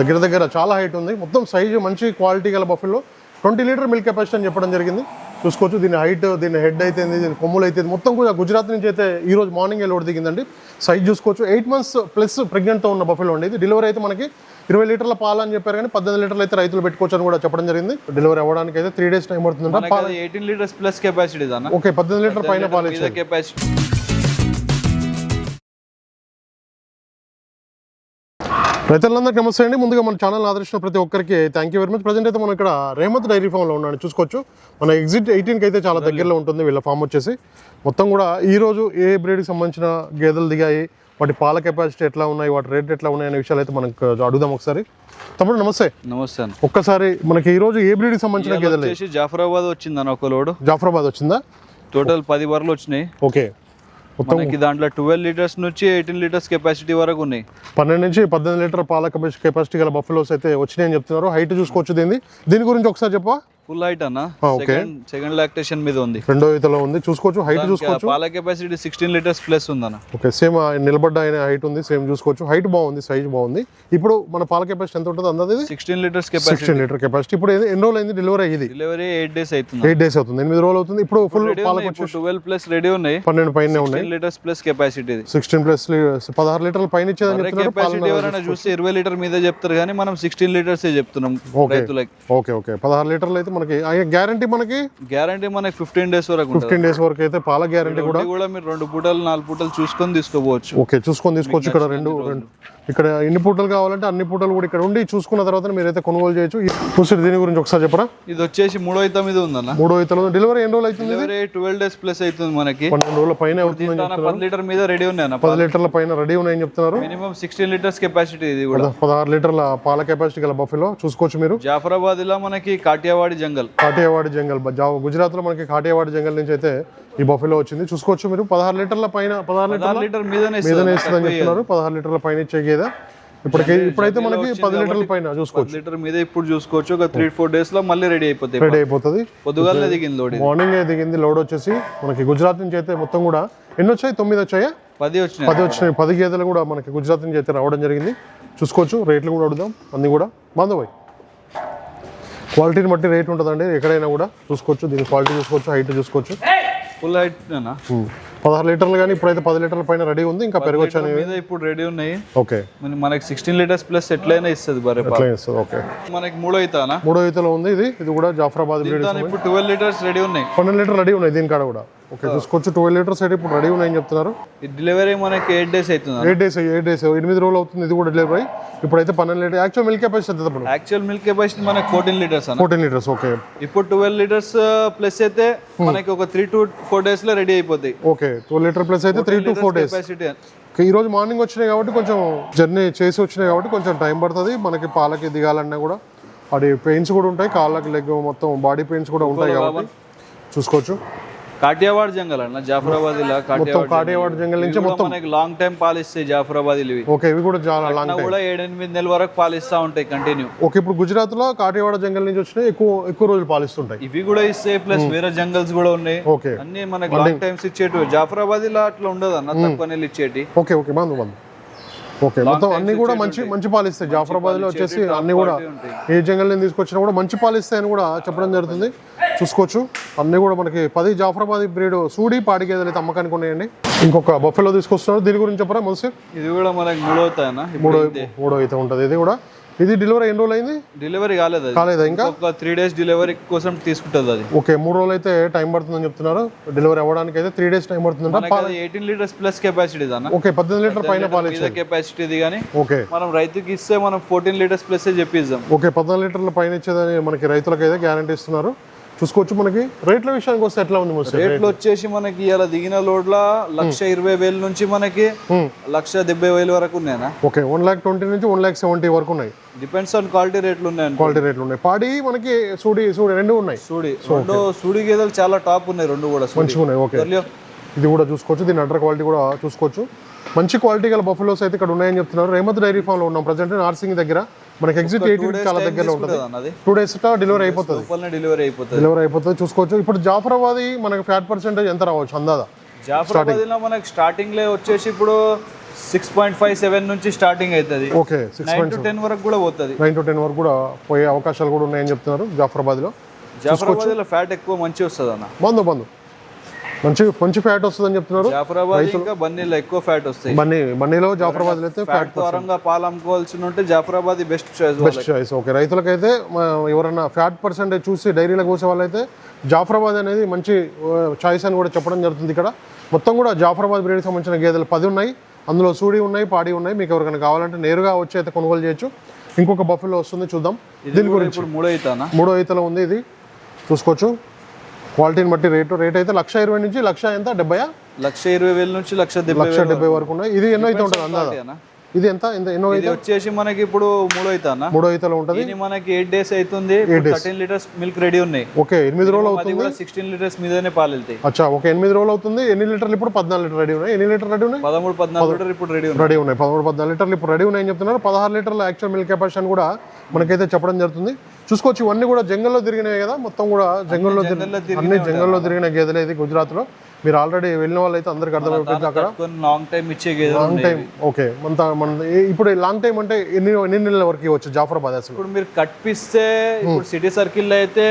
దగ్గర దగ్గర చాలా హైట్ ఉంది. మొత్తం సైజు మంచి క్వాలిటీ గల buffalo twenty litre milk capacity అని చెప్పడం జరిగింది. చూసుకోవచ్చు దీని హైట్ దీని హెడ్ అయితే దీని కొమ్ములు అయితే మొత్తం కూడా గుజరాత్ నుంచి అయితే ఈ రోజు మార్నింగ్ లోడ్ దిగిందండి. సైజ్ చూసుకోవచ్చు. ఎయిట్ మంత్స్ ప్లస్ ప్రెగ్నెంట్తో ఉన్న బఫెలో అండి ఇది. డెలివరీ అయితే మనకి ఇరవై లీటర్ల పాలు అని చెప్పారు కానీ పద్దెనిమిది లీటర్లు అయితే రైతులు పెట్టుకోవచ్చు అని కూడా చెప్పడం జరిగింది. డెలివరీ అవ్వడానికి అయితే three days time eighteen litres plus capacity okay పద్దెనిమిది లీటర్ పైన పాలు కెపాసిటీ రైతులందరికీ నమస్తే అండి. ముందుగా మన ఛానల్ ఆదరించిన ప్రతి ఒక్కరికి thank you very much present అయితే మనం ఇక్కడ రేమత్ డైరీ ఫామ్లో ఉన్నాను చూసుకోవచ్చు. మన ఎగ్జిట్ ఎయిటీన్కి అయితే చాలా దగ్గరలో ఉంటుంది. వీళ్ళ ఫామ్ వచ్చేసి మొత్తం కూడా ఈ రోజు ఏ బ్రీడ్కి సంబంధించిన గేదెలు దిగాయి వాటి పాల కెపాసిటీ ఎట్లా ఉన్నాయి వాటి రేట్ ఎట్లా ఉన్నాయి అనే విషయాలు అయితే మనకు అడుగుదాం ఒకసారి. తమ్ముడు నమస్తే. నమస్తే ఒక్కసారి మనకి ఈ రోజు ఏ బ్రీడ్కి సంబంధించిన గేదెలు? జాఫరాబాద్ వచ్చింది ఒక లోడు. జాఫరాబాద్ వచ్చిందా? టోటల్ పది బర్రెలు వచ్చినాయి. ఓకే. మనకి దాంట్లో ట్వెల్వ్ లీటర్స్ నుంచి ఎయిటీన్ లీటర్స్ కెపాసిటీ వరకు ఉన్నాయి. పన్నెండు నుంచి పద్దెనిమిది లీటర్ పాల కెపాసిటీ గల బఫెలోస్ అయితే వచ్చినాయని చెప్తున్నారు. హైట్ చూసుకోవచ్చు దీన్ని. దీని గురించి ఒకసారి చెప్పవా? ఫుల్ హైట్ అన్న. సెకండ్ సెకండ్ లాక్టేషన్ మీద ఉంది. రెండో ఈతలో ఉంది. చూసుకోవచ్చు. హైట్ చూసుకోవచ్చు. పాల కెపాసిటీ సిక్స్టీన్ లీటర్స్ ప్లస్ ఉందన్న. ఓకే సేమ్ నిలబడ్డ ఆయన హైట్ ఉంది సేమ్ చూసుకోవచ్చు. హైట్ బాగుంది సైజ్ బాగుంది. ఇప్పుడు మన పాల కెపాసిటీ ఎంత ఉంటుంది అందది sixteen litres capacity sixteen litre capacity ఇప్పుడు ఎన్ని- రోజులు అయింది డెలివరీ అయ్యింది? డెలివరీ ఎయిట్ డేస్ అవుతుంది. ఎయిట్ డేస్ అవుతుంది. ఎనిమిది రోజులు అవుతుంది. ఇప్పుడు ఫుల్ పాలకు వచ్చి ట్వెల్వ్ ప్లస్ రెడీ ఉన్నాయి. పన్నెండు పైన ఉన్నాయి. Litres plus capacity sixteen plus పదహారు లీటర్ల పైన ఇచ్చేదని చెప్తున్నారు. ఎవరైనా చూస్తే ఇరవై లీటర్ మీద చెప్తారు కానీ మనం సిక్స్టీన్ లీటర్స్ చెప్తున్నాం. రైతులకి. Okay okay. పదహారు లీటర్లు అయితే మనకి గ్యారంటీ మనకి? గ్యారంటీ మనకి ఫిఫ్టీన్ డేస్ వరకు ఫిఫ్టీన్ డేస్ వరకు అయితే పాల గ్యారంటీ కూడా. కూడా మీరు రెండు పూటలు నాలుగు పూటలు చూసుకొని తీసుకోపోవచ్చు ఓకే చూసుకొని తీసుకోవచ్చు ఇక్కడ రెండు రెండు ఇక్కడ ఎన్ని పూటలు కావాలంటే అన్ని పూటలు కూడా ఇక్కడ ఉండి చూసుకున్న తర్వాత మీరైతే కొనుగోలు చేయొచ్చు. చూసి దీని గురించి ఒకసారి చెప్పరా? ఇది వచ్చేసి మూడో అయితే మీద ఉందన్న. మూడో ఇతలు డెలివరీ ఎన్ని రోజులు అవుతుంది? డెలివరీ ట్వెల్వ్ డేస్ ప్లస్ అవుతుంది మనకి. పన్నెండు రోజుల పైన అవుతుందని దీంట్లో పది లీటర్ మీద రెడీ ఉన్నాయి అన్న పది లీటర్ల పైన రెడీ ఉన్నాయని చెప్తున్నారు. మినిమం సిక్స్టీన్ లీటర్స్ కెపాసిటీ ఇది కూడా. పదహారు లీటర్ల పాల కెపాసిటీ గల బఫెలో చూసుకోవచ్చు మీరు. జాఫరాబాద్లో మనకి కాటియావాడి జంగల్. కాటియావాడి జంగల్ గుజరాత్లో మనకి కాటియావాడి జంగల్ నుంచి అయితే ఈ బఫెలో వచ్చింది. చూసుకోవచ్చు మీరు పదహారు లీటర్ల పైన పదహారు లీటర్ల లీటర్ మీదనే చెప్తున్నారు. పదహారు లీటర్ల పైన ఇచ్చే గేదె ఇప్పటికే ఇప్పుడైతే మనకి పది లీటర్ల పైన చూసుకోవచ్చు. లీటర్ మీద ఇప్పుడు చూసుకోవచ్చు. ఒక త్రీ ఫోర్ డేస్లో మళ్ళీ రెడీ అయిపోతాయి రెడీ అయిపోతుంది. పొద్దుగాలనే దిగింది లోడ్. మార్నింగ్ దిగింది లోడ్ వచ్చేసి మనకి గుజరాత్ నుంచి అయితే మొత్తం కూడా ఎన్ని వచ్చాయి? తొమ్మిది వచ్చాయా? పది వచ్చినాయి. పది వచ్చినాయి. పది గేదెలు కూడా మనకి గుజరాత్ నుంచి అయితే రావడం జరిగింది. చూసుకోవచ్చు రేట్లు కూడా అడుగుదాం. అన్ని కూడా. బాంధవాయి క్వాలిటీని బట్టి రేట్ ఉంటుందండి. ఎక్కడైనా కూడా చూసుకోవచ్చు. దీని క్వాలిటీ చూసుకోవచ్చు హైట్ చూసుకోవచ్చు. Full height. పదహారు లీటర్లు కానీ ఇప్పుడైతే పది లీటర్ల పైన రెడీ ఉంది. ఇంకా పెరగొచ్చు ఇప్పుడు రెడీ ఉన్నాయి. ఓకే. మన- మనకి సిక్స్టీన్ లీటర్స్ ప్లస్ ఎట్లయినా ఇస్తుంది బరే ఓకే. మనకి మూడో అవుతానా మూడో ఈతలో ఉంది ఇది. ఇది కూడా జాఫరాబాద్ ఇప్పుడు ట్వెల్వ్ లీటర్స్ రెడీ ఉన్నాయి. పన్నెండు లీటర్ రెడీ ఉన్నాయి దీని కాడ కూడా. ఓకే చూసుకోవచ్చు ట్వెల్వ్ లీటర్స్ అయితే ఇప్పుడు రెడీ ఉన్నాయని చెప్తున్నారు. డెలివరీ మనకి ఎయిట్ డేస్ అవుతుంది ఎయిట్ డేస్ ఎయిట్ డేస్ ఎనిమిది రోజులు అవుతుంది ఇది కూడా డెలివరీ ఇప్పుడైతే పన్నెండు లీటర్ యాక్చువల్ మిల్క్ కెపాసిటీ ఎంత తప్పుడు యాక్చువల్ మిల్క్ కెపాసిటీ మనకి fourteen litres fourteen litres okay ఇప్పుడు ట్వెల్వ్ లీటర్స్ ప్లస్ అయితే మనకి ఒక త్రీ టు ఫోర్ డేస్లో రెడీ అయిపోతాయి ఓకే ట్వెల్వ్ లీటర్ ప్లస్ అయితే త్రీ టు ఫోర్ డేస్ ఈ రోజు మార్నింగ్ వచ్చినాయి కాబట్టి కొంచెం జర్నీ చేసి వచ్చినాయి కాబట్టి కొంచెం టైం పడుతుంది. మనకి పాలకి దిగాలన్నా కూడా అది పెయిన్స్ కూడా ఉంటాయి కాళ్ళకి లెగ్ మొత్తం బాడీ పెయిన్స్ కూడా ఉంటాయి కాబట్టి చూసుకోవచ్చు. కాటియావాడ్ జంగల్ అన్న జాఫరాబాద్ ఇలా మొత్తం కాటియావాడ్ జంగల్. నుంచి మనకి లాంగ్ టైం పాలిస్తాయి జాఫరాబాద్ ఇవి. ఓకే ఇవి కూడా చాలా లాంగ్ కూడా ఏడెనిమిది నెలల వరకు పాలిస్తా ఉంటాయి కంటిన్యూ ఓకే ఇప్పుడు గుజరాత్లో కాటేవాడ జంగల్ నుంచి వచ్చినాయి ఎక్కువ ఎక్కువ రోజులు పాలిస్తుంటాయి. ఇవి కూడా ఇస్తాయి ప్లస్ వేరే జంగల్స్ కూడా ఉన్నాయి. ఓకే. అన్ని మనకి లాంగ్ టైమ్స్ ఇచ్చేటివి. జాఫరాబాద్ ఇలా అట్లా ఉండదు అన్న తక్కువ నెలలు ఇచ్చేటి. ఓకే ఓకే బంధు బంధు. ఓకే మొత్తం అన్ని కూడా మంచి మంచి పాలు ఇస్తాయి జాఫరాబాద్లో వచ్చేసి అన్ని కూడా ఏ జంగల్ నుంచి తీసుకొచ్చినా కూడా మంచి పాలు ఇస్తాయని కూడా చెప్పడం జరుగుతుంది. చూసుకోవచ్చు. అన్ని కూడా మనకి పది జాఫరాబాద్ బ్రీడ్ సూడి పాడి గేదెలు అయితే అమ్మకానికి ఉన్నాయండి. ఇంకొక బఫెలో తీసుకొస్తున్నారు. దీని గురించి చెప్పరా మొదటి ఇది కూడా మనకి మూడో మూడో మూడో అయితే ఉంటుంది. ఇది కూడా ఇది డెలివరీ ఎన్ని రోజులు అయింది? డెలివరీ కాలేదు కాలేదా ఇంకా? ఒక త్రీ డేస్ డెలివరీ కోసం తీసుకుంటుంది అది. ఓకే మూడు రోజులు అయితే టైం పడుతుందని చెప్తున్నారు. డెలివరీ అవ్వడానికి అయితే త్రీ డేస్ టైం అది eighteen litres plus capacity okay పద్దెనిమిది లీటర్ పైన పాలు మీద కెపాసిటీది కానీ ఓకే. మనం రైతుకి ఇస్తే మనం ఫోర్టీన్ లీటర్స్ ప్లస్ చెప్పిస్తాం ఓకే పద్నాలుగు లీటర్ల పైన ఇచ్చేదని మనకి రైతులకు అయితే గ్యారంటీ ఇస్తున్నారు. చూసుకోవచ్చు మనకి. రేట్ల విషయానికి వస్తే ఎట్లా ఉంది రేట్లు వచ్చేసి మనకి ఇలా దిగిన లోడ్ల లక్ష ఇరవై వేల నుంచి మనకి లక్ష డెబ్బై వేల వరకు ఉన్నాయన్న ఓకే వన్ ల్యాక్ ట్వంటీ నుంచి వన్ ల్యాక్ సెవెంటీ వరకు ఉన్నాయి. డిపెండ్స్ ఆన్ క్వాలిటీ రేట్లు ఉన్నాయి. క్వాలిటీ రేట్లు ఉన్నాయి. పాడి మనకి సూడి సూడి రెండు ఉన్నాయి. సూడి. రెండు సూడి గేదెలు చాలా టాప్ ఉన్నాయి రెండు కూడా సూడి. మంచిగా ఉన్నాయి ఓకే ఇది కూడా చూసుకోవచ్చు దీని అడ్డర్ క్వాలిటీ కూడా చూసుకోవచ్చు. మంచి క్వాలిటీ గల బఫెలోస్ అయితే ఇక్కడ ఉన్నాయని చెప్తున్నారు. రేమత్ డైరీ ఫామ్లో ఉన్నాం. ప్రజెంట్ నార్సింగ్ దగ్గర మనకి ఎగ్జిట్ ఎయిటీన్ చాలా దగ్గరలో ఉంటుంది. టూ డేస్ డెలివరీ అయిపోతుంది. డెలివరీ అయిపోతుంది. డెలివరీ అయిపోతుంది. చూసుకోవచ్చు. ఇప్పుడు జాఫరాబాద్ మనకి ఫ్యాట్ పర్సెంటేజ్ ఎంత రావచ్చు? అందాదా? జాఫరాబాద్లో మనకి స్టార్టింగ్లో వచ్చేసి ఇప్పుడు సిక్స్ పాయింట్ ఫైవ్ సెవెన్ నుంచి స్టార్టింగ్ అవుతుంది okay six nine to ten వరకు కూడా పోతుంది. నైన్ టు టెన్ వరకు కూడా పోయే అవకాశాలు కూడా ఉన్నాయని చెప్తున్నారు జాఫరాబాద్లో. జాఫరాబాద్లో ఫ్యాట్ ఎక్కువ మంచి వస్తుంది అన్న బంధు బంధు. మంచి మంచి ఫ్యాట్ వస్తుందని చెప్తున్నారు. జాఫరాబాద్ ఇంకా బన్నీలో ఎక్కువ ఫ్యాట్ వస్తాయి. బన్నీ బన్నీలో జాఫరాబాద్లో అయితే ఫ్యాట్ ద్వారంగా పాలు అమ్ముకోవాల్సి ఉంటే Jafarabad best choice best choice okay రైతులకైతే ఎవరన్నా ఫ్యాట్ పర్సెంటేజ్ చూసి డైరీలో కూసే వాళ్ళైతే జాఫరాబాద్ అనేది మంచి చాయిస్ అని కూడా చెప్పడం జరుగుతుంది ఇక్కడ. మొత్తం కూడా జాఫరాబాద్ బ్రీడ్కి సంబంధించిన గేదెలు పది ఉన్నాయి. అందులో సూడి ఉన్నాయి పాడి ఉన్నాయి. మీకు ఎవరికైనా కావాలంటే నేరుగా వచ్చి అయితే కొనుగోలు చేయొచ్చు. ఇంకొక బఫెలో వస్తుంది చూద్దాం. మూడో అవుతానా మూడో ఈతలో ఉంది ఇది. చూసుకోవచ్చు. క్వాలిటీని బట్టి రేటు రేట్ అయితే లక్ష ఇరవై నుంచి లక్ష ఎంత? డెబ్బయా? లక్ష ఇరవై వేల నుంచి లక్ష డెబ్బై లక్ష డెబ్బై వరకు. ఉన్నాయి. ఇది ఎన్నో అయితే ఉంటుంది అన్న. ఇది ఎంత? ఎంత ఎన్నో ఇది వచ్చేసి మనకి ఇప్పుడు మూడో అవుతానా మూడో ఈతలో ఉంటుంది. ఇది మనకి ఎయిట్ డేస్ అవుతుంది. థర్టీన్ లీటర్స్ మిల్క్ రెడీ ఉన్నాయి. ఓకే ఎనిమిది రోజులు అది కూడా సిక్స్టీన్ లీటర్స్ మీదనే పాలు వెళ్తాయి. అచ్చా ఒక ఎనిమిది రోజులు అవుతుంది. ఎన్ని లీటర్లు ఇప్పుడు? పద్నాలుగు లీటర్ రెడీ ఉన్నాయి. ఎన్ని లీటర్ రెడీ ఉన్నాయి? పదమూడు పద్నాలుగు లీటర్ ఇప్పుడు రెడీ ఉన్నాయి రెడీ ఉన్నాయి. పదమూడు పద్నాలుగు లీటర్లు ఇప్పుడు రెడీ ఉన్నాయని చెప్తున్నారు. పదహారు లీటర్ల యాక్చువల్ మిల్క్ కెపాసిటీ కూడా మనకైతే చెప్పడం జరుగుతుంది. చూసుకోవచ్చు ఇవన్నీ కూడా జంగల్లో తిరిగినాయి కదా మొత్తం కూడా జంగల్లో అన్ని జంగల్లో తిరిగిన గేదెలు ఇది గుజరాత్లో. మీరు ఆల్రెడీ వెళ్ళిన వాళ్ళు అయితే అందరికి అర్థమైపోయింది అక్కడ. లాంగ్ టైం ఇచ్చే లాంగ్ టైం ఓకే. మన మన ఇప్పుడు లాంగ్ టైం అంటే ఎన్ని ఎన్ని నెలల వరకు ఇవ్వచ్చు జాఫరాబాద్ అసలు? ఇప్పుడు మీరు కట్పిస్తే ఇప్పుడు సిటీ సర్కిల్ అయితే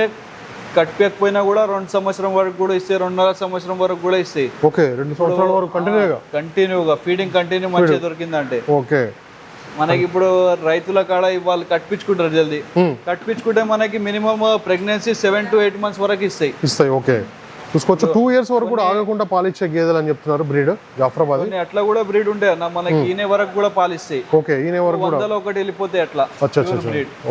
కట్పియకపోయినా కూడా రెండు సంవత్సరం వరకు కూడా ఇస్తాయి రెండున్నర సంవత్సరం వరకు కూడా ఇస్తాయి. ఓకే రెండు సంవత్సరాల వరకు కంటిన్యూగా కంటిన్యూగా ఫీడింగ్ కంటిన్యూ మంచిగా దొరికిందంటే. ఓకే. మనకి ఇప్పుడు రైతుల కాడ వాళ్ళు కట్పించుకుంటారు జల్దీ. కట్పించుకుంటే మనకి minimum pregnancy seven to eight months వరకు ఇస్తాయి. ఇస్తాయి ఓకే. చూసుకోవచ్చు. టూ ఇయర్స్ వరకు కూడా ఆగకుండా పాలిచ్చే గేదెలు అని చెప్తున్నారు బ్రీడ్ జాఫరాబాద్. అట్లా కూడా బ్రీడ్ ఉంటాయి అన్న మనకి ఈనే వరకు కూడా పాలిస్తాయి. ఓకే ఈయన వరకు కూడా. వందలో ఒకటి వెళ్ళిపోతాయి అట్లా. అచ్చా.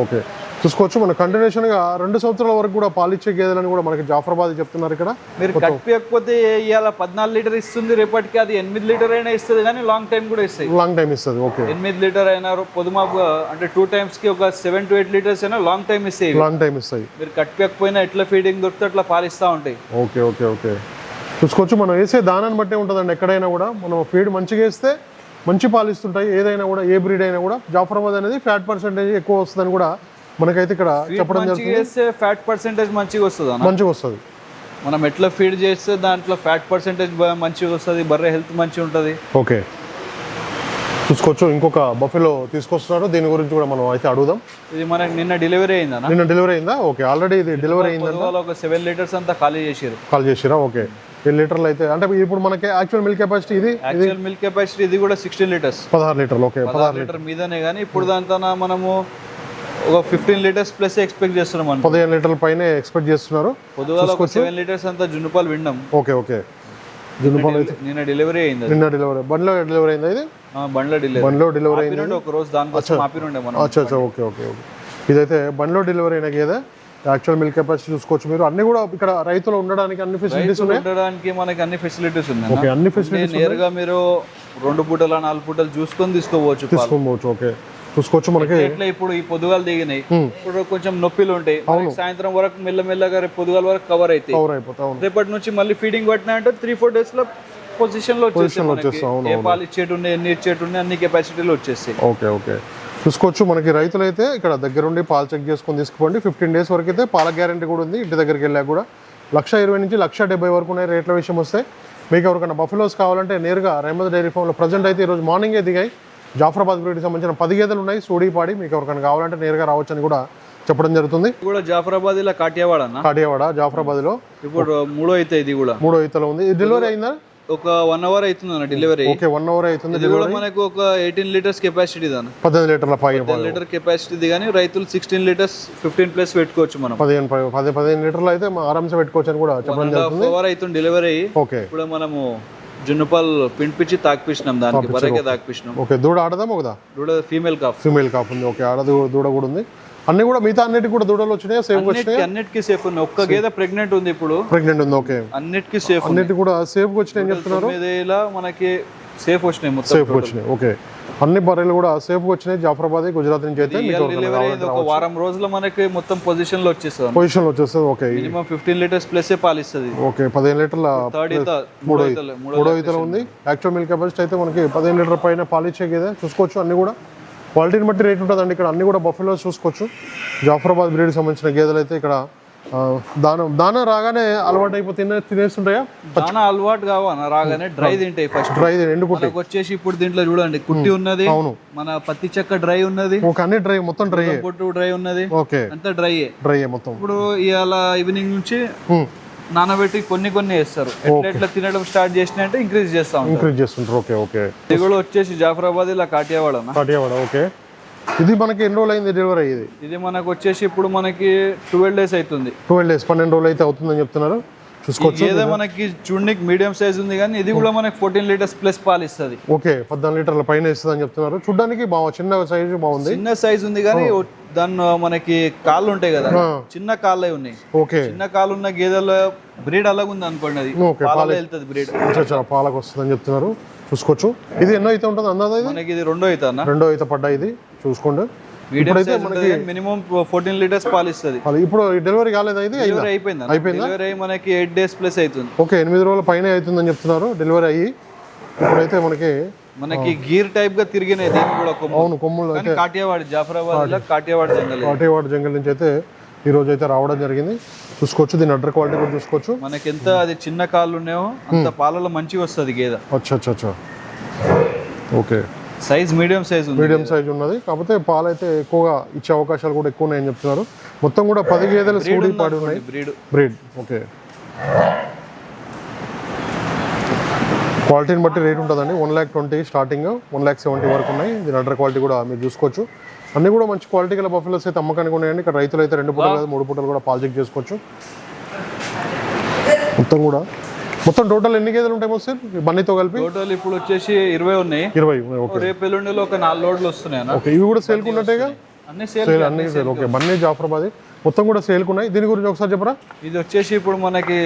ఓకే. చూసుకోవచ్చు. మన కంటిన్యూషన్గా రెండు సంవత్సరాల వరకు కూడా పాలిచ్చే గేదెలని కూడా మనకి జాఫరాబాద్ చెప్తున్నారు ఇక్కడ. మీరు కట్పియకపోతే ఇవాళ పద్నాలుగు లీటర్ ఇస్తుంది రేపటికి అది ఎనిమిది లీటర్ అయినా ఇస్తుంది కానీ లాంగ్ టైం కూడా ఇస్తాయి. లాంగ్ టైం ఇస్తుంది ఓకే ఎనిమిది లీటర్ అయినా పొదుమాపు అంటే టూ టైమ్స్కి ఒక సెవెన్ టు ఎయిట్ లీటర్స్ అయినా లాంగ్ టైం ఇస్తాయి. లాంగ్ టైం ఇస్తాయి. మీరు కట్పియకపోయినా ఎట్లా ఫీడింగ్ దొరికితే అట్లా పాలిస్తూ ఉంటాయి. ఓకే ఓకే ఓకే చూసుకోవచ్చు మనం వేసే దానాన్ని బట్టే ఉంటుందండి ఎక్కడైనా కూడా. మనం ఫీడ్ మంచిగా వేస్తే మంచి పాలిస్తుంటాయి ఏదైనా కూడా ఏ బ్రీడ్ అయినా కూడా. జాఫరాబాద్ అనేది ఫ్యాట్ పర్సెంటేజ్ ఎక్కువ వస్తుందని కూడా మనకైతే ఇక్కడ చెప్పడం జరుగుతుంది. ఫ్యాట్ పర్సెంటేజ్ మంచిగా వస్తుంది మంచిగా వస్తుంది. మనం ఎట్లా ఫీడ్ చేస్తే దాంట్లో ఫ్యాట్ పర్సెంటేజ్ మంచిగా వస్తుంది బర్రె హెల్త్ మంచిగా ఉంటుంది? ఓకే. చూసుకోవచ్చు. ఇంకొక బఫెలో తీసుకొస్తున్నారు దీని గురించి కూడా మనం అయితే అడుగుదాం. ఇది మనకి నిన్న డెలివరీ అయిందన్న నిన్న డెలివరీ అయిందా? ఓకే. ఆల్రెడీ ఇది డెలివరీ అయిందా ఒక సెవెన్ లీటర్స్ అంతా ఖాళీ చేసారు కాల్ చేసిరా? ఓకే. ఎన్ని లీటర్లు అయితే అంటే ఇప్పుడు మనకి యాక్చువల్ మిల్క్ కెపాసిటీ ఇది యాక్చువల్ మిల్క్ కెపాసిటీ ఇది కూడా సిక్స్టీన్ లీటర్స్ పదహారు లీటర్లు. ఓకే. పదహారు లీటర్ మీదనే కానీ ఇప్పుడు దాంతో మనము ఒక ఫిఫ్టీన్ లీటర్స్ ప్లస్ ఎక్స్పెక్ట్ చేస్తున్నాం పదిహేను లీటర్ల పైన ఎక్స్పెక్ట్ చేస్తున్నారు. సెవెన్ లీటర్స్ అంతా జున్నుపాలు విన్నాం. Okay okay. జున్నుపాలు అయితే నిన్న డెలివరీ అయింది. నిన్న డెలివరీ బండిలో డెలివరీ అయిందా ఇది? బండ్లో డెలివరీ బండిలో డెలివరీ అయింది ఒక రోజు దానికోసం ఆపినుండే మనం అచ్చా అచ్చా. Okay okay okay. ఇదైతే బండిలో డెలివరీ అయిన గేదె యాక్చువల్ మిల్క్ కెపాసిటీ చూసుకోవచ్చు మీరు. అన్ని కూడా ఇక్కడ రైతులు ఉండడానికి అన్ని ఫెసిలిటీస్ ఉన్నాయి? ఉండడానికి మనకి అన్ని ఫెసిలిటీస్ ఉన్నాయి ఓకే అన్ని. ఫెసిలిటీస్ నేరుగా మీరు రెండు పూటల నాలుగు పూటలు చూసుకొని తీసుకోవచ్చు. తీసుకోవచ్చు ఓకే. చూసుకోవచ్చు మనకి. ఎట్లా ఇప్పుడు ఈ పొద్దుగాలు దిగినాయి. ఇప్పుడు కొంచెం నొప్పిలు ఉంటాయి. సాయంత్రం వరకు మెల్లమెల్లగా రేపు పొద్దుగాల వరకు కవర్ అవుతాయి. కవర్ అయిపోతా ఉంది రేపటి నుంచి మళ్ళీ ఫీడింగ్ పట్టినా అంటే త్రీ ఫోర్ డేస్లో పొజిషన్లో వచ్చేస్తాయి ఏ పాలు ఇచ్చేటుండే ఎన్ని ఇచ్చేటుండే అన్ని కెపాసిటీలు వచ్చేస్తాయి. Okay okay. చూసుకోవచ్చు మనకి రైతులు అయితే ఇక్కడ దగ్గరుండి పాలు చెక్ చేసుకొని తీసుకోండి ఫిఫ్టీన్ డేస్ వరకు అయితే పాల గ్యారంటీ కూడా ఉంది. ఇంటి దగ్గరికి వెళ్ళాక కూడా లక్ష ఇరవై నుంచి లక్ష డెబ్బై వరకు ఉన్నాయి రేట్ల విషయం వస్తే. మీకు ఎవరికైనా బఫెలోస్ కావాలంటే నేరుగా రైమద్ డైరీ ఫామ్లో ప్రజెంట్ అయితే ఈరోజు మార్నింగే దిగాయి. జాఫరాబాద్ బ్రీడ్కి సంబంధించిన పది గేదెలు ఉన్నాయి. సూడిపాడి మీకు ఎవరికైనా కావాలంటే నేరుగా రావచ్చని కూడా చెప్పడం జరుగుతుంది. ఇది కూడా జాఫరాబాద్ ఇలా కాటియావాడ కాటియావాడ జాఫరాబాద్లో. ఇప్పుడు మూడో అయితే ఇది కూడా. మూడో ఈతలో ఉంది. ఇది డెలివరీ అయిందా? ఒక వన్ అవర్ అవుతుంది అన్న డెలివరీ ఓకే వన్ అవర్ అవుతుంది ఇది కూడా మనకు ఒక ఎయిటీన్ లీటర్స్ కెపాసిటీ దాని పద్దెనిమిది లీటర్ల పై లీటర్ కెపాసిటీ కానీ రైతులు సిక్స్టీన్ లీటర్స్ ఫిఫ్టీన్ ప్లస్ పెట్టుకోవచ్చు మనం. పదిహేను పది పదిహేను లీటర్లు అయితే ఆరామ్సే పెట్టుకోవచ్చు అని కూడా చెప్పడం జరుగుతుంది. అవర్ అవుతుంది డెలివరీ ఓకే. ఇప్పుడు మనము జున్నుపాలు పిండిపించి తాకిపించినాం దానికి బరకే తాకిపించినాం ఓకే. దూడ ఆడదాం ఒకదా దూడ ఫీమేల్ కాఫ్. ఫీమేల్ కాఫ్ ఉంది ఓకే ఆడ దూడ కూడా ఉంది. అన్ని కూడా మిగతా అన్నిటికి కూడా దూడలు వచ్చినాయి సేఫ్ వచ్చినాయి? అన్నిటికీ సేఫ్ ఉంది ఒక్క గేదె ప్రెగ్నెంట్ ఉంది ఇప్పుడు. ప్రెగ్నెంట్ ఉంది ఓకే. అన్నిటికీ సేఫ్ అన్నిటి కూడా సేఫ్ వచ్చినాయి చెప్తున్నారు? మనకి సేఫ్ వచ్చినాయి సేఫ్ వచ్చినాయి ఓకే. అన్ని బర్రెలు కూడా సేఫ్ వచ్చినాయి. జాఫరాబాద్ గుజరాత్ నుంచి అయితే మీకు వారం రోజుల మనకి మొత్తం పొజిషన్లో వచ్చేస్తుంది పొజిషన్ వచ్చేస్తుంది okay minimum fifteen litres plus పాలిస్తుంది. Okay పదిహేను లీటర్ల మూడో మూడో ఈతలు ఉంది. యాక్చువల్ మిల్క్ కెపాసిటీ అయితే మనకి పదిహేను లీటర్ పైన పాలిచ్చే గేదె. చూసుకోవచ్చు అన్ని కూడా. క్వాలిటీని బట్టి రేట్ ఉంటుందండి. ఇక్కడ అన్ని కూడా బఫెలో చూసుకోవచ్చు. జాఫరాబాద్ బ్రీడ్కి సంబంధించిన గేదెలు అయితే ఇక్కడ దానం దాన రాగానే అలవాటు అయిపోతే తినే తినేస్తుంటాయా? దానా అలవాటు కావా రాగానే డ్రై తింటాయి ఫస్ట్ డ్రై ఎండు కుట్టి. మనకు వచ్చేసి ఇప్పుడు దీంట్లో చూడండి కుట్టి ఉన్నది అవును. మన పత్తి చెక్క డ్రై ఉన్నది ఒక అన్ని డ్రై మొత్తం డ్రై పొట్టు డ్రై ఉన్నది ఓకే. అంతా డ్రై డ్రై మొత్తం. ఇప్పుడు ఇవాళ ఈవినింగ్ నుంచి నానబెట్టి కొన్ని కొన్ని వేస్తారు. ఎట్లా ఎట్లా తినడం స్టార్ట్ చేసినంటే ఇంక్రీజ్ చేస్తా ఇంక్రీజ్ చేస్తుంటారు. Okay okay. ఇది కూడా వచ్చేసి జాఫరాబాద్ ఇలా కాటియావాడ కాటియావాడ ఓకే. ఇది మనకి ఎన్ని రోజులు అయింది డెలివరీ అయ్యేది ఇది? మనకు వచ్చేసి ఇప్పుడు మనకి ట్వెల్వ్ డేస్ అవుతుంది ట్వెల్వ్ డేస్ పన్నెండు రోజులు అయితే అవుతుందని చెప్తున్నారు. చూసుకోవచ్చు. ఏదో మనకి చూడనికి మీడియం సైజ్ ఉంది కానీ ఇది కూడా మనకి ఫోర్టీన్ లీటర్స్ ప్లస్ పాలు ఇస్తుంది. ఓకే పద్నాలుగు లీటర్ల పైన ఇస్తుందని చెప్తున్నారు. చూడడానికి బాగా చిన్న సైజు బాగుంది. చిన్న సైజ్ ఉంది కానీ దాని మనకి కాళ్ళు ఉంటాయి కదా చిన్న కాళ్ళే ఉన్నాయి. ఓకే. చిన్న కాళ్ళు ఉన్న గేదెల బ్రీడ్ అలాగ ఉంది అనుకోండి అది. పాలలో వెళ్తుంది బ్రీడ్ పాలకు వస్తుందని చెప్తున్నారు. చూసుకోవచ్చు. ఇది ఎన్నో అయితే ఉంటుంది అందాదా ఇది మనకి ఇది రెండో అవుతా రెండో అయితే పడ్డా ఇది? చూసుకోండి. ఉంటుంది మినిమం ఫోర్టీన్ లీటర్స్ పాలు. ఇస్తుంది ఇప్పుడు డెలివరీ కాలేదా ఇది? డెలివరీ అయిపోయింది అయిపోయిందా? డెలివరీ మనకి ఎయిట్ డేస్ ప్లస్ అవుతుంది ఓకే ఎనిమిది రోజుల పైన అవుతుందని చెప్తున్నారు. డెలివరీ అయ్యి ఇప్పుడైతే మనకి మనకి గీర్ టైప్గా తిరిగినాయి దీన్ని కూడా కొమ్ము అవును కొమ్ములు కాటియావాడి జాఫరాబాద్ కాటియావాడి. జంగల్ ఇది. కాటేవాడ జంగల్ నుంచి అయితే ఈ రోజు అయితే రావడం జరిగింది. చూసుకోవచ్చు దీని అడ్డర్ క్వాలిటీ కూడా చూసుకోవచ్చు. మనకి ఎంత అది చిన్న కాళ్ళు ఉన్నాయో అంత పాలలో మంచిగా వస్తుంది గేదె. అచ్చా అచ్చా అచ్చా okay. Size medium size medium size ఉన్నది. కాకపోతే పాలు అయితే ఎక్కువగా ఇచ్చే అవకాశాలు కూడా ఎక్కువ ఉన్నాయని చెప్తున్నారు. మొత్తం కూడా పది గేదెలు సూడి పాడి ఉన్నాయి. బ్రీడ్. బ్రీడ్. ఓకే. క్వాలిటీని బట్టి రేట్ ఉంటుందండి. One lakh twenty starting one lakh seventy వరకు ఉన్నాయి. దీని అడ్డర్ క్వాలిటీ కూడా మీరు చూసుకోవచ్చు. అన్ని కూడా మంచి క్వాలిటీ గల బఫెలోస్ అయితే అమ్మకానికి ఉన్నాయండి. ఇక్కడ రైతులు అయితే రెండు పూటలు లేదా మూడు పూటలు కూడా పాలు చెక్ చేసుకోవచ్చు. మొత్తం కూడా. మొత్తం టోటల్ ఎన్ని గేదెలు ఉంటాయి సార్ బన్నీతో కలిపి? టోటల్ ఇప్పుడు వచ్చేసి ఇరవై ఉన్నాయి. ఇరవై రేపు ఎల్లుండిలో ఒక నాలుగు లోడ్లు వస్తున్నాయి ఇవి కూడా సేల్కి ఉన్నట్టేగా? అన్ని సేల్ సేల్ అన్ని సేల్ ఓకే. బన్నీ జాఫరాబాద్. మొత్తం కూడా సేల్కి ఉన్నాయి. దీని గురించి ఒకసారి చెప్పరా? ఇది వచ్చేసి ఇప్పుడు మనకి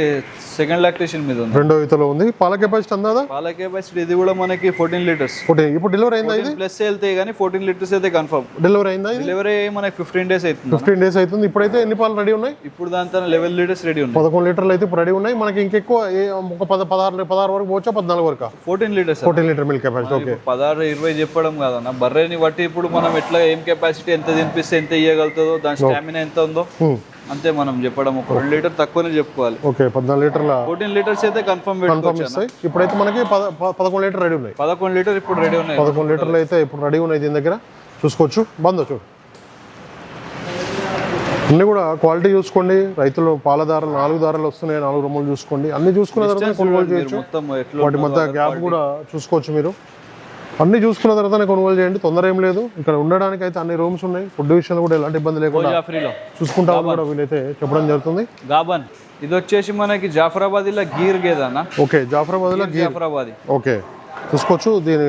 సెకండ్ లాక్టేషన్ మీద ఉంది. రెండో ఇతలో ఉంది. పాల కెపాసిటీ అందాదా? పాల కెపాసిటీ ఇది కూడా మనకి ఫోర్టీన్ లీటర్స్ ఒకటి ఇప్పుడు డెలివరీ అయిందా ఇది? ప్లస్ వెళ్తాయి కానీ ఫోర్టీన్ లీటర్స్ అయితే కన్ఫర్మ్ డెలివరీ అయిందా ఇది? డెలివరీ అయ్యి మనకి ఫిఫ్టీన్ డేస్ అవుతుంది ఫిఫ్టీన్ డేస్ అవుతుంది. ఇప్పుడైతే ఎన్ని పాలు రెడీ ఉన్నాయి? ఇప్పుడు దాంతో లెవెల్ లీటర్స్ రెడీ ఉన్నాయి. పదకొండు లీటర్లు అయితే ఇప్పుడు రెడీ ఉన్నాయి. మనకి ఇంకెక్కువ ఏ- ఒక పద పదహారు పదహారు వరకు పోవచ్చా పద్నాలుగు వరకు? Fourteen litres fourteen litre milk capacity okay పదహారు ఇరవై చెప్పడం కాదన్న. బర్రెని బట్టి ఇప్పుడు మనం ఎట్లా ఏం కెపాసిటీ ఎంత తినిపిస్తే ఎంత ఇవ్వగలుగుతుందో దాని స్టామినా ఎంత ఉందో అంతే మనం చెప్పడం ఒక రెండు లీటర్ తక్కువనే చెప్పుకోవాలి. ఓకే పద్నాలుగు లీటర్ల ఫోర్టీన్ లీటర్స్ అయితే కన్ఫర్మ్ కన్ఫర్మ్ ఇస్తాయి. ఇప్పుడైతే మనకి పదకొండు లీటర్ రెడీ ఉన్నాయి. పదకొండు లీటర్ ఇప్పుడు రెడీ ఉన్నాయి. పదకొండు లీటర్లు అయితే ఇప్పుడు రెడీ ఉన్నాయి దీని దగ్గర. చూసుకోవచ్చు. బంద్ చూ అన్ని కూడా క్వాలిటీ చూసుకోండి. రైతులు పాల దారాలు నాలుగు దారాలు వస్తున్నాయి. నాలుగు రొమ్ములు చూసుకోండి. అన్ని చూసుకున్న తర్వాత కొనుగోలు చేయొచ్చు. వాటి మధ్య గ్యాప్ కూడా చూసుకోవచ్చు మీరు. అన్ని చూసుకున్న తర్వాతనే కొనుగోలు చేయండి. తొందర ఏం లేదు. ఇక్కడ ఉండడానికి అయితే అన్ని రూమ్స్ ఉన్నాయి. ఫుడ్ విషయంలో కూడా ఎలాంటి ఇబ్బంది లేకుండా జాఫ్రీలో చూసుకుంటామని కూడా వీలైతే చెప్పడం జరుగుతుంది. గాబన్. ఇది వచ్చేసి మనకి జాఫరాబాద్ ఇలా గీర్ గేదన్న. ఓకే జాఫరాబాద్లో జాఫరాబాద్. ఓకే. చూసుకోవచ్చు. దీని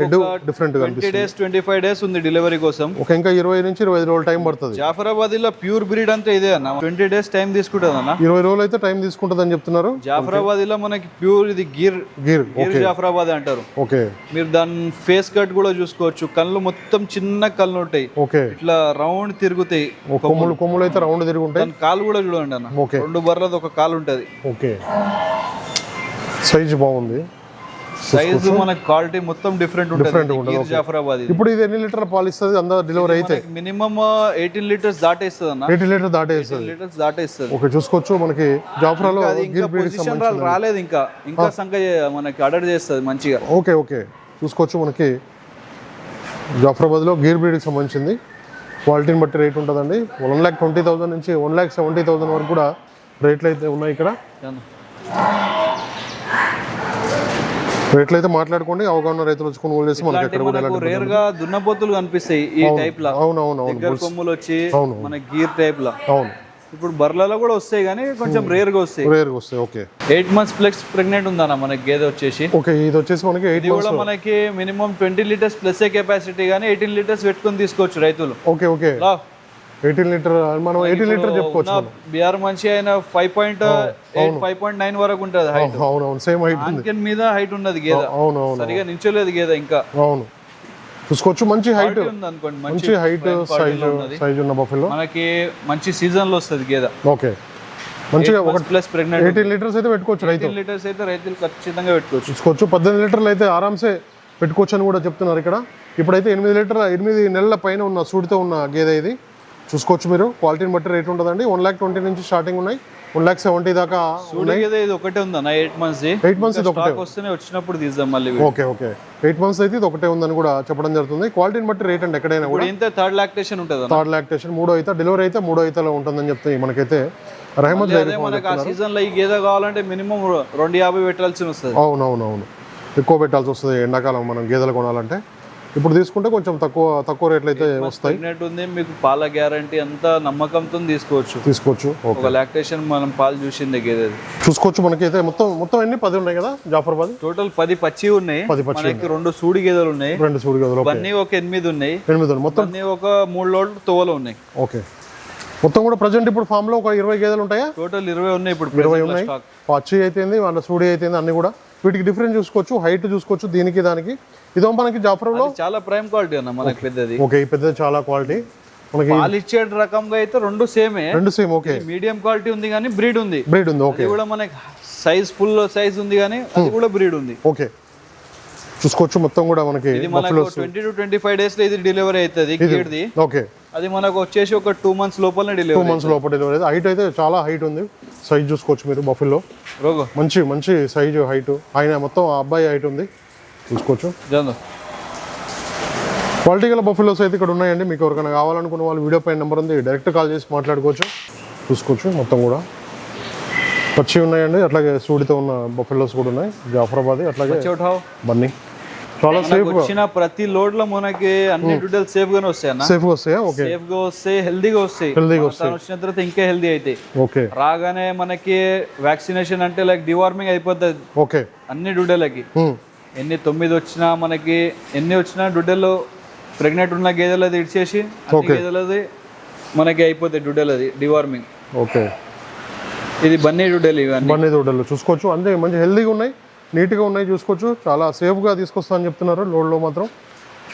హెడ్ డిఫరెంట్గా twenty days twenty five days ఉంది డెలివరీ కోసం. ఒక ఇంకా ఇరవై నుంచి ఇరవై రోజులు టైం పడుతుంది. జాఫరాబాద్ ఇలా ప్యూర్ బ్రీడ్ అంటే ఇదే అన్న. ట్వంటీ డేస్ టైం తీసుకుంటుంది అన్న. ఇరవై రోజులు అయితే టైం తీసుకుంటుంది అని చెప్తున్నారు. జాఫరాబాద్ ఇలా మనకి ప్యూర్ ఇది గిర్. గీర్ జాఫరాబాద్ అంటారు. ఓకే. మీరు దాని ఫేస్ కట్ కూడా చూసుకోవచ్చు. కళ్ళు మొత్తం చిన్న కళ్ళు ఉంటాయి. ఓకే. ఇట్లా రౌండ్ తిరుగుతాయి. కొమ్ములు కొమ్ములు. అయితే రౌండ్ తిరిగి ఉంటాయి దాని కాలు కూడా చూడండి అన్న. ఓకే. రెండు బర్రది ఒక కాలు ఉంటది. ఓకే. సైజ్ బాగుంది. సైజు మనకి క్వాలిటీ మొత్తం డిఫరెంట్ ఉంటుంది. గిర్ జాఫరాబాద్ ఇప్పుడు ఇది ఎన్ని లీటర్ల పాలు ఇస్తుంది? అందా డెలివరీ అయితే? మినిమం ఎయిటీన్ లీటర్స్ దాటేస్తుంది అన్న ఎయిటీ లీటర్ దాటేస్తుంది లీటర్స్ దాటేస్తుంది ఓకే చూసుకోవచ్చు. మనకి జాఫ్రాలో రాలేదు ఇంకా. ఇంకా సంఖ్య చే- మనకి ఆర్డర్ చేస్తుంది మంచిగా. ఓకే ఓకే చూసుకోవచ్చు మనకి. జాఫరాబాద్లో గీర్ బ్రీడ్కి సంబంధించింది. క్వాలిటీని బట్టి రేట్ ఉంటుందండి. వన్ ల్యాక్ ట్వంటీ థౌసండ్ నుంచి వన్ ల్యాక్ సెవెంటీ థౌసండ్ వరకు కూడా రేట్లు అయితే ఉన్నాయి ఇక్కడ. రేట్లు అయితే మాట్లాడుకోండి అవగాహన రైతులు వచ్చి కొనుగోలు చేసి మనకి ఎక్కడ కూడా రేర్గా దున్నపోతులు కనిపిస్తాయి ఈ టైప్ లా. అవును అవును అవును. దగ్గర కొమ్ములు వచ్చి. మన గీర్ టైప్ లా. అవును. ఇప్పుడు బర్లలో కూడా వస్తాయి కానీ కొంచెం రేర్గా వస్తాయి. రేర్గా వస్తాయి okay. Eight months plus pregnant ఉందన్న మనకి గేదె వచ్చేసి. ఓకే ఇది వచ్చేసి మనకి ఎయిట్ ఇది కూడా మనకి minimum twenty litres plus capacity కానీ ఎయిటీన్ లీటర్స్ పెట్టుకొని తీసుకోవచ్చు రైతులు. Okay okay. ఎయిటీన్ లీటర్ మనం ఎయిటీన్ లీటర్ చెప్పుకోవచ్చు. బీఆర్ మంచి అయిన five point eight five point nine వరకు ఉంటుంది హైట్ అవును అవును సేమ్ హైట్ మీద హైట్ ఉన్నది గేదె. అవును అవును సరిగా నించోలేదు గేదె ఇంకా. అవును. చూసుకోవచ్చు మంచి హైట్ ఉంది మంచి హైట్ సైజ్ సైజ్ ఉన్న బఫెల్లో మనకి మంచి సీజన్లో వస్తుంది గేదె. ఓకే మంచిగా ఒక ప్లస్ ప్రెగ్నెంట్ ఎయిటీన్ లీటర్స్ అయితే పెట్టుకోవచ్చు రైతు. లీటర్స్ అయితే రైతులు ఖచ్చితంగా పెట్టుకోవచ్చు. చూసుకోవచ్చు. పద్దెనిమిది లీటర్లు అయితే ఆరామ్సే పెట్టుకోవచ్చు అని కూడా చెప్తున్నారు ఇక్కడ. ఇప్పుడైతే ఎనిమిది లీటర్ ఎనిమిది నెలల పైన ఉన్న సూడితో ఉన్న గేదె ఇది. చూసుకోవచ్చు మీరు. క్వాలిటీని బట్టి రేట్ ఉంటుందండి. వన్ ల్యాక్ ట్వంటీ నుంచి స్టార్టింగ్ ఉన్నాయి. వన్ ల్యాక్ సెవెంటీ దాకా ఇది ఒకటే ఉందన్న ఎయిట్ మంత్స్ ఎయిట్ మంత్స్ ఇది ఒకటే. వస్తేనే వచ్చినప్పుడు తీద్దాం మళ్ళీ ఓకే ఓకే. ఎయిట్ మంత్స్ అయితే ఇది ఒకటే ఉందని కూడా చెప్పడం జరుగుతుంది. క్వాలిటీని బట్టి రేట్ అండి ఎక్కడైనా కూడా. ఇప్పుడు ఇంత థర్డ్ లాక్టేషన్ ఉంటుంది? థర్డ్ లాక్టేషన్ మూడో అయితే డెలివరీ అయితే మూడో అయితేలో ఉంటుందని చెప్తే మనకైతే రహమత్ అదే మనకి ఆ సీజన్లో ఈ గేదె కావాలంటే మినిమం రెండు యాభై పెట్టాల్సి వస్తుంది. అవునవునవును. ఎక్కువ పెట్టాల్సి వస్తుంది. ఎండాకాలం మనం గేదెలు కొనాలంటే. ఇప్పుడు తీసుకుంటే కొంచెం తక్కువ తక్కువ రేట్లు అయితే వస్తాయి. ఉంది మీకు పాల గ్యారంటీ అంతా నమ్మకంతో తీసుకోవచ్చు. తీసుకోవచ్చు ఒక లాక్టేషన్ మనం పాలు చూసింది గేదె చూసుకోవచ్చు మనకి అయితే మొత్తం మొత్తం ఎన్ని పది ఉన్నాయి కదా జాఫర్బాద్? టోటల్ పది పచ్చి ఉన్నాయి. పది పచ్చి రెండు సూడి గేదెలు ఉన్నాయి. రెండు సూడి గదులు అన్నీ ఒక ఎనిమిది ఉన్నాయి. ఎనిమిది మొత్తం అన్నీ ఒక మూడు లోడ్లు తోవలు ఉన్నాయి. ఓకే. మొత్తం కూడా ప్రజెంట్ ఇప్పుడు ఫామ్లో ఒక ఇరవై గేదెలు ఉంటాయా? టోటల్ ఇరవై ఉన్నాయి ఇప్పుడు ఇరవై ఉన్నాయి. పచ్చి అయితేంది వాళ్ళ సూడి అయితేంది అన్ని కూడా? వీటికి డిఫరెన్స్ చూసుకోవచ్చు హైట్ చూసుకోవచ్చు దీనికి దానికి. ఇదో మనకి జాఫరంలో. చాలా ప్రైమ్ క్వాలిటీ అన్న మనకి పెద్దది. ఓకే పెద్దది చాలా క్వాలిటీ మనకి రకంగా అయితే రెండు సేమే. రెండు సేమ్ ఓకే మీడియం క్వాలిటీ ఉంది కానీ బ్రీడ్ ఉంది. బ్రీడ్ ఉంది ఓకే కూడా మనకి సైజ్ ఫుల్ సైజ్ ఉంది కానీ అది కూడా బ్రీడ్ ఉంది. ఓకే చూసుకోవచ్చు మొత్తం కూడా మనకి ట్వంటీ టు ట్వంటీ ఫైవ్ డేస్లో ఇది డెలివరీ అవుతుంది గేడ్ది ఓకే అది మనకు వచ్చేసి ఒక two months two delivery months లోపల డెలివరీ హైట్ అయితే చాలా హైట్ ఉంది. సైజ్ చూసుకోవచ్చు మీరు బఫిల్లో. రోగో. మంచి మంచి సైజు హైట్ ఆయన మొత్తం ఆ అబ్బాయి హైట్ ఉంది. చూసుకోవచ్చు. క్వాలిటీ గల బఫిలోస్ అయితే ఇక్కడ ఉన్నాయండి. మీకు ఎవరికైనా కావాలనుకున్న వాళ్ళు వీడియో పైన నెంబర్ ఉంది. డైరెక్ట్ కాల్ చేసి మాట్లాడుకోవచ్చు. చూసుకోవచ్చు మొత్తం కూడా. పచ్చి ఉన్నాయండి. అట్లాగే సూడితో ఉన్న బఫిలోస్ కూడా ఉన్నాయి. జాఫరాబాద్ అట్లాగే బన్నీ. చాలా సేఫ్ వచ్చిన ప్రతి లోడ్లో మనకి అన్ని డీటెయిల్ సేఫ్ గానే వస్తాయి అన్న. సేఫ్గా వస్తాయా? ఓకే. సేఫ్గా వస్తాయి హెల్దీగా వస్తాయి. హెల్దీగా తను వచ్చిన తర్వాత ఇంకా హెల్దీ అవుతాయి ఓకే. రాగానే మనకి వ్యాక్సినేషన్ అంటే లైక్ డివార్మింగ్ అయిపోతుంది. ఓకే. అన్ని డుడ్డలకి హ్మ్. ఎన్ని తొమ్మిది వచ్చినా మనకి ఎన్ని వచ్చినా డుడ్డలు ప్రెగ్నెంట్ ఉన్న గేదెలది ఇడిచేసి గేదెలది మనకి అయిపోతాయి డుడ్డలది డివార్మింగ్. ఓకే. ఇది బన్నీ డుడ్డలు ఇవన్నీ. బన్నీ దొడ్డలు చూసుకోవచ్చు. అంతే మంచి హెల్దీగా ఉన్నాయి. నీట్గా ఉన్నాయి చూసుకోవచ్చు. చాలా సేఫ్గా తీసుకొస్తా అని చెప్తున్నారు. లోడ్లో మాత్రం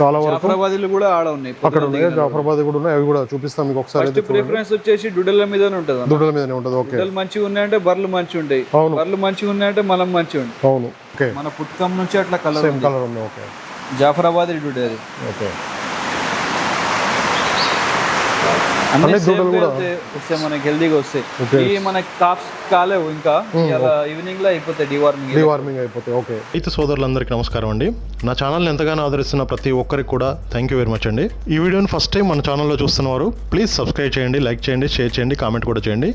చాలా వరకు కూడా ఆడ ఉన్నాయి. అక్కడ ఉన్నాయి. జాఫరాబాద్ కూడా ఉన్నాయి. అవి కూడా చూపిస్తాం మీకు ఒకసారి ప్రిఫరెన్స్ వచ్చేసి డుడ్డల మీదనే ఉంటుంది మీదనే ఉంటుంది. ఓకే. మంచిగా ఉన్నాయంటే బర్రెలు మంచిగా ఉంటాయి. అవును. బర్రెలు మంచిగా ఉన్నాయంటే మనం మంచిగా ఉంటాయి. అవును. ఓకే. మన పుట్టుకం నుంచి అట్లా కలర్ కలర్ ఉంది. ఓకే. జాఫరాబాద్ డుడ్డది ఓకే. అన్ని మనకి హెల్దీగా వస్తాయి. మనకి కాప్స్ కాలేవు ఇంకా. ఇలా ఈవినింగ్లో అయిపోతాయి డివార్మింగ్ డివార్మింగ్ అయిపోతాయి ఓకే అయితే సోదరులందరికీ నమస్కారం అండి. నా ఛానల్ని ఎంతగానో ఆదరిస్తున్న ప్రతి ఒక్కరికి కూడా థ్యాంక్ యూ వెరీ మచ్ అండి. ఈ వీడియోని ఫస్ట్ టైం మన ఛానల్లో చూస్తున్నవారు ప్లీజ్ సబ్స్క్రైబ్ చేయండి లైక్ చేయండి షేర్ చేయండి కామెంట్ కూడా చేయండి.